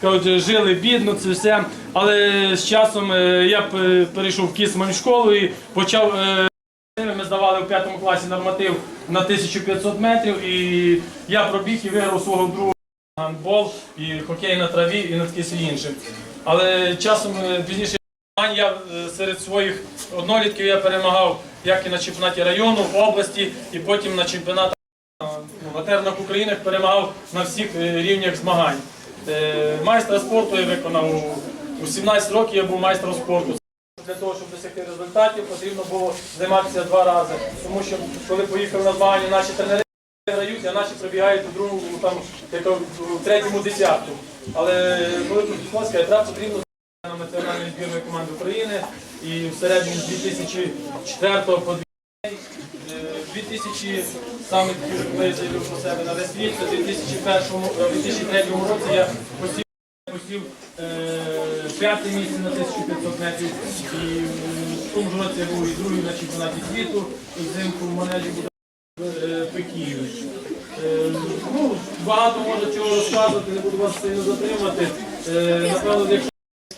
Кажуть, жили бідно, це все. Але з часом е, я перейшов в Кісмань школу і почав. е, Ми здавали в п'ятому класі норматив на 1500 метрів, і я пробіг і виграв свого другого гандбол, і хокей на траві, і на таке інше. Але часом е, пізніше я серед своїх однолітків я перемагав як і на чемпіонаті району, області, і потім на чемпіонатах ну, на тернах України перемагав на всіх рівнях змагань. Е, Майстра спорту я виконав у- у 17 років я був майстром спорту. Для того, щоб досягти результатів, потрібно було займатися два рази. Тому що коли поїхали на змагання, наші тренери грають, а наші прибігають у другому, там, в третьому десятку. Але коли тут відбулося, треба потрібно на національної збірної команди України і в середньому з 2004 по 2000 саме такі заявив про себе на весь світ. В 2001, е, 2003 році я посів, посів е, п'яте місце на 1500 метрів. І в тому ж році я був і другий на чемпіонаті світу, і взимку в манежі буде е, ну, багато може чого розказувати, не буду вас сильно затримати. Е, напевно, якщо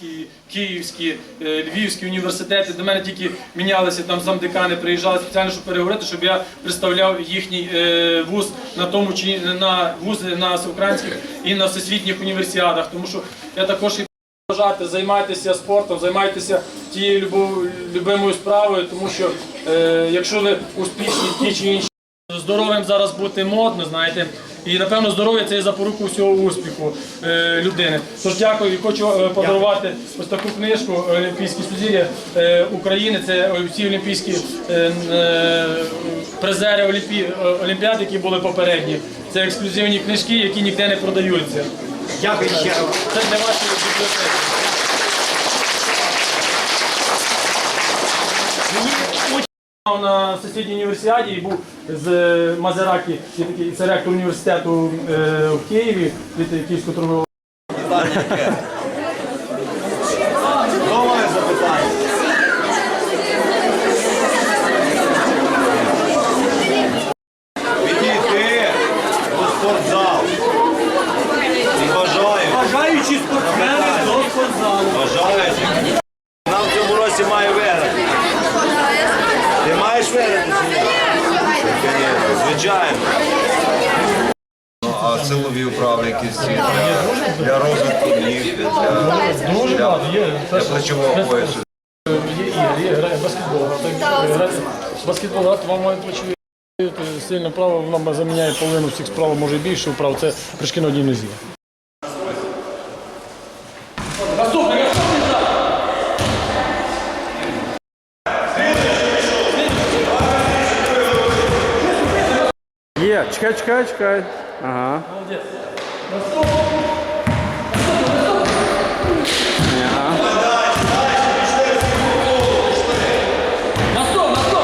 Київські, Київські, е, Львівські університети до мене тільки мінялися там замдекани, приїжджали спеціально, щоб переговорити, щоб я представляв їхній е, вуз на тому чи на вузи на всеукраїнських і на всесвітніх універсіадах. Тому що я також і бажати займайтеся спортом, займайтеся тією любов, любимою справою, тому що е, якщо ви успішні ті чи інші Здоровим зараз бути модно, знаєте. І напевно здоров'я це є запоруку всього успіху е, людини. Тож дякую і хочу е, подарувати ось таку книжку Олімпійські студії е, України. Це всі олімпійські призери Олімпі... Олімпіад, які були попередні. Це ексклюзивні книжки, які ніде не продаються. Дякую щиро. Це для вашої бібліотеки. На всесвітній універсіаді і був з е, Мазеракі, це ректор університету е, в Києві від Київського торгового. Відійти до спортзалу. І бажаю, Бажаючі спортсмени до спортзалу. бажаючи. Нам в цьому році має виграти. Ти маєш виграти чи ні? Звісно, Звичайно. Ну, а силові вправи якісь для, розвитку ніг, для, для, для плечового поясу. Є ігри, грає баскетбол. Баскетбол грати вам мають плечові. Сильно право, воно заміняє половину всіх справ, може і більше вправ. Це прыжки на одній нозі. Є, чекай, чекай, чекай. Ага. Молодець. Ні, ага. Наступ, наступ.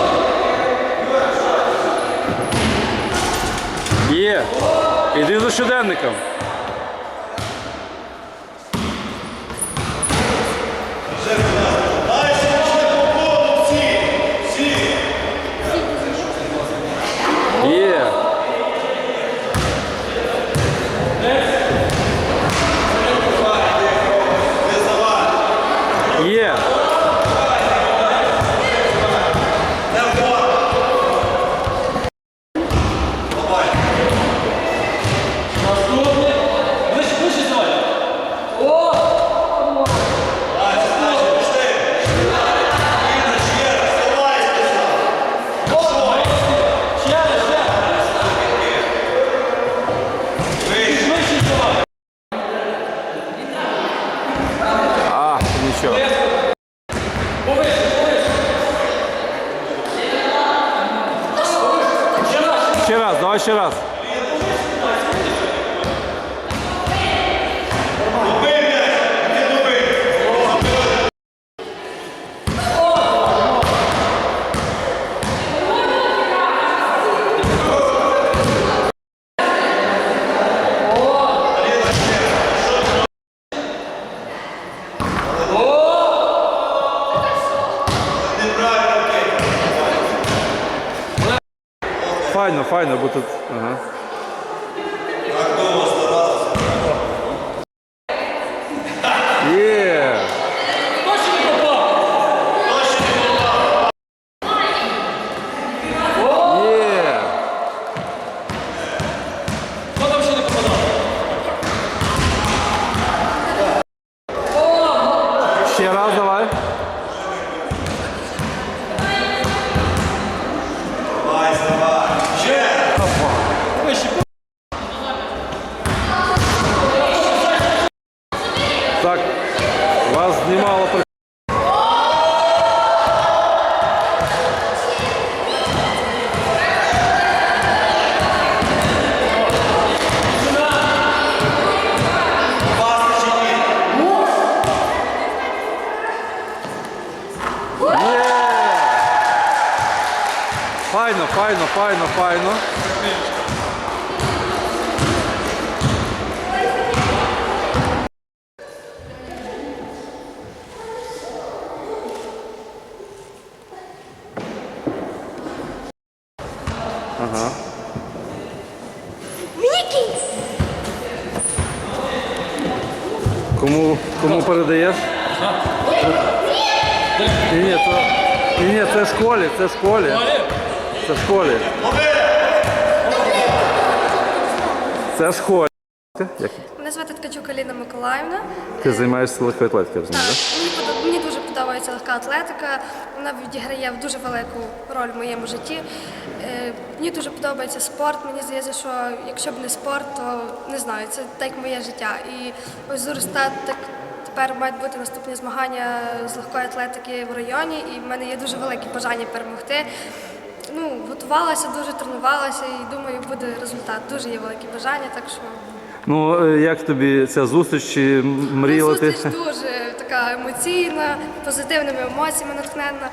Є. Іди за щоденником. Є. Є. Наступний. Ближче, ближче сьогодні. О! Ще раз, ще раз. Ближче сьогодні. А, нічого. Повише, повише. Ще раз. Ще раз. Файно, файно, бо тут. Ага. Файно, файно, файно, файно. Ага. Кому, кому передаєш? Ні, ні, ні, ні, це школі, це школі. Це школі. Це школі. Як Мене звати Ткачук Аліна Миколаївна. ти займаєшся легкою атлетикою, Так, розумієш? мені, подо- мені дуже подобається легка атлетика. Вона відіграє дуже велику роль в моєму житті. Е, мені дуже подобається спорт. Мені здається, що якщо б не спорт, то не знаю, це так моє життя. І ось Зоростат так тепер мають бути наступні змагання з легкої атлетики в районі, і в мене є дуже велике бажання перемогти. Ну, готувалася, дуже тренувалася і думаю, буде результат. Дуже є велике бажання, так що. Ну, е, як тобі ця зустріч? Чи мріяла ти? Зустріч дуже така емоційна, позитивними емоціями натхненна.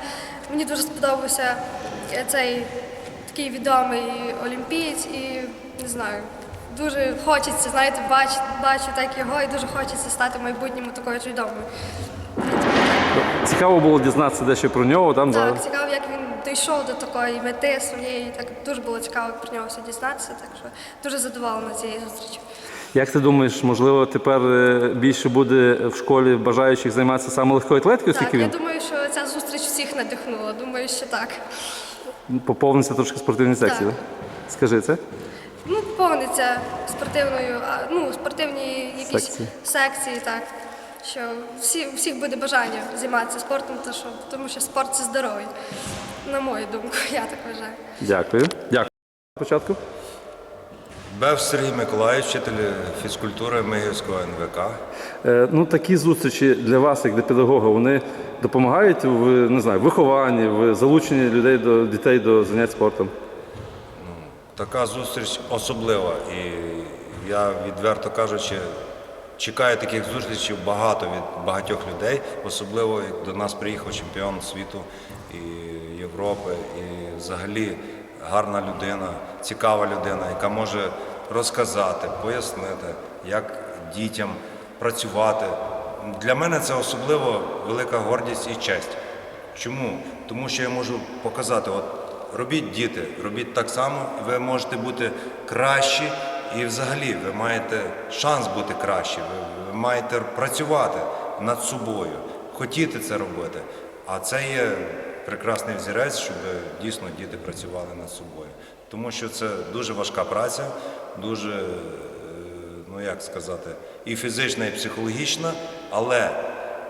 Мені дуже сподобався е, цей такий відомий олімпієць і не знаю. Дуже хочеться, знаєте, бачу, бачу так його і дуже хочеться стати в майбутньому такою ж відомою. Цікаво було дізнатися дещо про нього. Там, да? Так, цікаво, він дійшов до такої мети своєї. Так дуже було цікаво про нього все дізнатися. Так що дуже задоволена цією зустрічю. Як ти думаєш, можливо, тепер е, більше буде в школі бажаючих займатися саме легкою атлетикою, Так, оскільки я думаю, що ця зустріч всіх надихнула. Думаю, що так. поповниться трошки спортивні секції? Так. Да? Скажи це. Ну, повниться спортивною, ну, спортивні якісь Секції. секції, так. Що всі, всіх буде бажання займатися спортом, тому що спорт це здоров'я. На мою думку, я так вважаю. Дякую. Дякую. Спочатку. Бев Сергій Миколаївич, вчитель фізкультури Мигівського НВК. Е, Ну, такі зустрічі для вас, як для педагога, вони допомагають в не знаю, вихованні, в залученні людей до дітей до занять спортом. Така зустріч особлива. І я, відверто кажучи, чекаю таких зустрічей багато від багатьох людей, особливо як до нас приїхав чемпіон світу і Європи, і взагалі гарна людина, цікава людина, яка може розказати, пояснити, як дітям працювати. Для мене це особливо велика гордість і честь. Чому? Тому що я можу показати, от робіть діти, робіть так само, і ви можете бути кращі, і взагалі ви маєте шанс бути кращі, ви, ви маєте працювати над собою, хотіти це робити. А це є прекрасний взірець, щоб дійсно діти працювали над собою. Тому що це дуже важка праця, дуже, е, ну як сказати, і фізична, і психологічна, але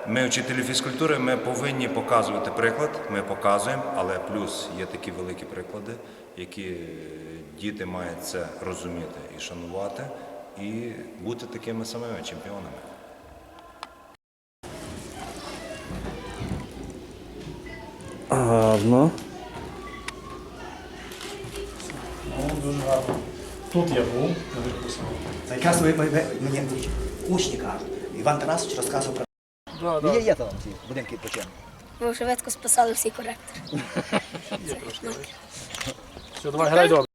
ми, вчителі фізкультури, ми повинні показувати приклад. Ми показуємо, але плюс є такі великі приклади, які е, діти мають це розуміти і шанувати, і бути такими самими чемпіонами. Гарно. Дуже гарно. Тут я був, я саме. Це якраз ви- ви- ви- мені учні кажуть. Іван Тарасович розказував про. Да, Є, є там ці будинки почем. Ми швидко списали всі коректори. Все, давай, грай добре.